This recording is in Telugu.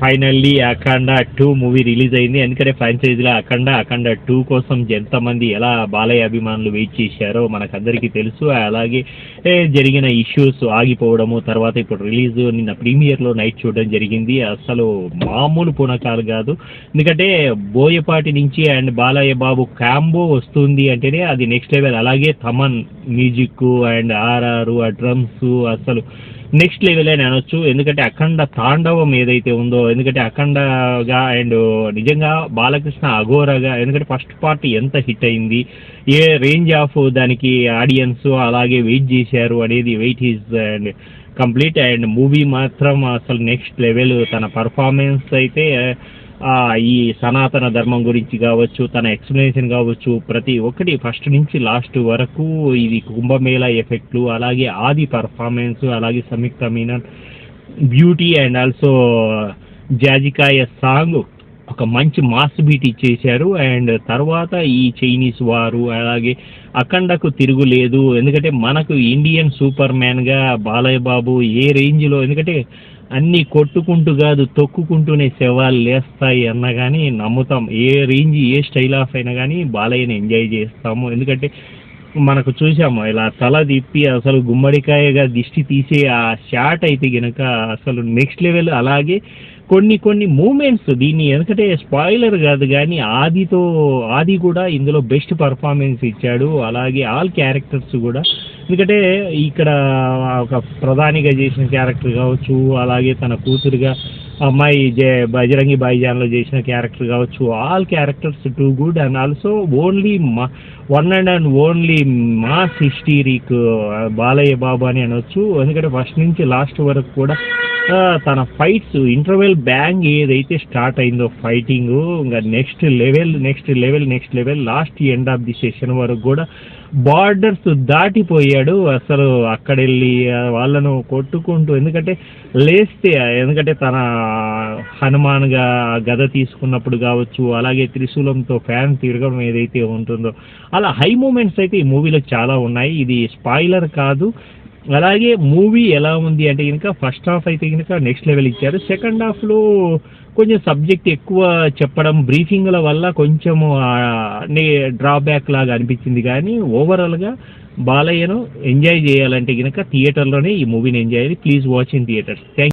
Finally Akhanda two movie release అయింది. ఎందుకంటే ఫ్రాంచైజీలో అఖండ అఖండ టూ కోసం ఎంతమంది ఎలా బాలయ్య అభిమానులు వెయిట్ చేశారో మనకందరికీ తెలుసు. అలాగే జరిగిన ఇష్యూస్ ఆగిపోవడము తర్వాత ఇప్పుడు రిలీజ్ నిన్న ప్రీమియర్లో నైట్ చూడడం జరిగింది. అసలు మామూలు పునకాలు కాదు. ఎందుకంటే బోయపాటి నుంచి అండ్ బాలయ్య బాబు కాంబో వస్తుంది అంటేనే అది నెక్స్ట్ లెవెల్ అలాగే థమన్ మ్యూజిక్ అండ్ ఆర్ఆర్ ఆ డ్రమ్స్ అసలు నెక్స్ట్ లెవెల్ అని అనొచ్చు. ఎందుకంటే అఖండ తాండవం ఏదైతే ఉందో ఎందుకంటే అఖండగా అండ్ నిజంగా బాలకృష్ణ అఘోరగా ఎందుకంటే ఫస్ట్ పార్ట్ ఎంత హిట్ అయింది ఏ రేంజ్ ఆఫ్ దానికి ఆడియన్స్ అలాగే వెయిట్ చేశారు అనేది wait is and complete and movie మాత్రం అసలు నెక్స్ట్ లెవెల్. తన పర్ఫార్మెన్స్ అయితే ఈ సనాతన ధర్మం గురించి కావచ్చు తన ఎక్స్ప్లెనేషన్ కావచ్చు ప్రతి ఒక్కటి ఫస్ట్ నుంచి లాస్ట్ వరకు ఇది కుంభమేళా ఎఫెక్ట్లు అలాగే ఆది పర్ఫార్మెన్స్ అలాగే Samyuktha Menon beauty and also జాజికాయ సాంగ్ ఒక మంచి మాస్ బీట్ ఇచ్చేశారు. అండ్ తర్వాత ఈ చైనీస్ వారు అలాగే అఖండకు తిరుగులేదు. ఎందుకంటే మనకు ఇండియన్ సూపర్ మ్యాన్గా బాలయ్య బాబు ఏ రేంజ్లో ఎందుకంటే అన్నీ కొట్టుకుంటూ కాదు తొక్కుకుంటూనే శవాలు లేస్తాయి అన్న కానీ నమ్ముతాం. ఏ రేంజ్ ఏ స్టైల్ ఆఫ్ అయినా కానీ బాలయ్యని ఎంజాయ్ చేస్తాము. ఎందుకంటే మనకు చూసాము ఇలా తల తిప్పి అసలు గుమ్మడికాయగా దిష్టి తీసే ఆ షాట్ అయితే గనక అసలు నెక్స్ట్ లెవెల్. అలాగే కొన్ని కొన్ని మూమెంట్స్ దీన్ని ఎందుకంటే స్పాయిలర్ కాదు కానీ ఆదితో ఆది కూడా ఇందులో బెస్ట్ పర్ఫార్మెన్స్ ఇచ్చాడు. అలాగే ఆల్ క్యారెక్టర్స్ కూడా. ఎందుకంటే ఇక్కడ ఒక ప్రధానిగా చేసిన క్యారెక్టర్ కావచ్చు అలాగే తన కూతురుగా అమ్మాయి జే బజరంగి భాయిజాన్లో చేసిన క్యారెక్టర్ కావచ్చు all characters too good. And also only మా one and and only mass hysteric Balayya Babu అని అనొచ్చు. ఎందుకంటే ఫస్ట్ నుంచి లాస్ట్ వరకు కూడా తన ఫైట్స్ ఇంటర్వెల్ బ్యాంగ్ ఏదైతే స్టార్ట్ అయిందో ఫైటింగ్ ఇంకా next level next level next level last end of the session వరకు కూడా బార్డర్స్ దాటిపోయాడు. అసలు అక్కడ వెళ్ళి వాళ్ళను కొట్టుకుంటూ ఎందుకంటే లేస్తే ఎందుకంటే తన హనుమాన్గా గద తీసుకున్నప్పుడు కావచ్చు అలాగే త్రిశూలంతో ఫ్యాన్ తిరగడం ఏదైతే ఉంటుందో. అలా హై మూమెంట్స్ అయితే ఈ మూవీలో చాలా ఉన్నాయి. ఇది స్పాయిలర్ కాదు. అలాగే మూవీ ఎలా ఉంది అంటే కనుక ఫస్ట్ హాఫ్ అయితే కనుక నెక్స్ట్ లెవెల్ ఇచ్చారు. సెకండ్ హాఫ్లో కొంచెం సబ్జెక్ట్ ఎక్కువ చెప్పడం బ్రీఫింగ్ల వల్ల కొంచెము డ్రాబ్యాక్ లాగా అనిపించింది. కానీ ఓవరాల్గా బాలయ్యను ఎంజాయ్ చేయాలంటే కనుక థియేటర్లోనే ఈ మూవీని ఎంజాయ్ చేయాలి. Please watch in theatres thank